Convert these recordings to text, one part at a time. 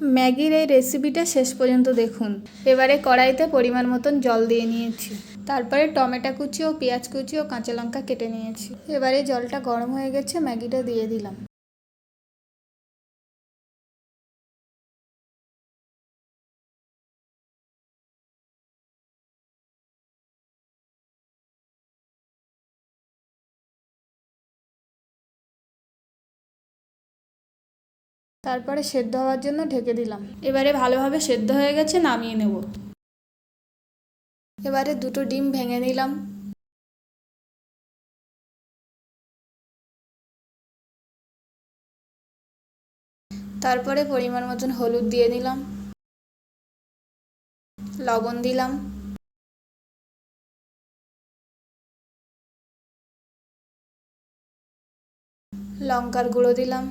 ম্যাগির এই রেসিপিটা শেষ পর্যন্ত দেখুন। এবারে কড়াইতে পরিমাণ মতন জল দিয়ে নিয়েছি। তারপরে টমেটো কুচি ও পেঁয়াজ কুচি ও কাঁচা লঙ্কা কেটে নিয়েছি। এবারে জলটা গরম হয়ে গেছে, ম্যাগিটা দিয়ে দিলাম। তারপরে সেদ্ধ হওয়ার জন্য ঢেকে দিলাম। এবারে ভালোভাবে সেদ্ধ হয়ে গেছে, নামিয়ে নেব। এবারে দুটো ডিম ভেঙে নিলাম। তারপরে পরিমাণ মতন হলুদ দিয়ে দিলাম লবণ দিলাম। লঙ্কার গুঁড়ো দিলাম।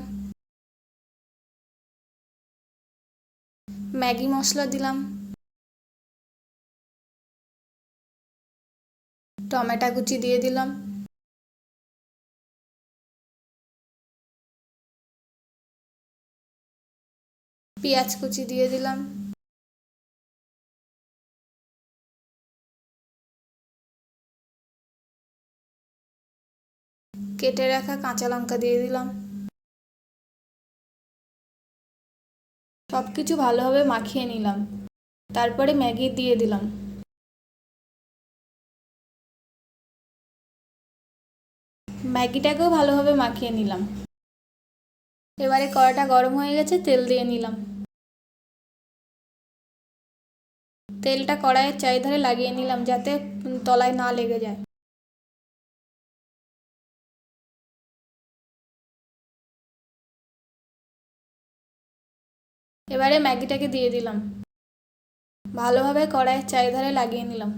ম্যাগি মশলা দিলাম। টমেটো কুচি দিয়ে দিলাম। পেঁয়াজ কুচি দিয়ে দিলাম। কেটে রাখা কাঁচা লঙ্কা দিয়ে দিলাম। সব কিছু ভালোভাবে মাখিয়ে নিলাম। তারপরে ম্যাগি দিয়ে দিলাম। ম্যাগিটাকেও ভালোভাবে মাখিয়ে নিলাম। এবারে কড়াটা গরম হয়ে গেছে, তেল দিয়ে নিলাম। তেলটা কড়াইয়ের চারিধারে লাগিয়ে নিলাম যাতে তলায় না লেগে যায়। এবারে ম্যাগিটাকে দিয়ে দিলাম। ভালোভাবে কড়াইয়ের চারিধারে লাগিয়ে নিলাম।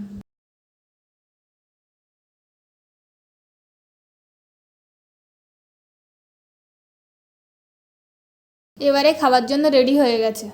এবারে খাবার জন্য রেডি হয়ে গেছে।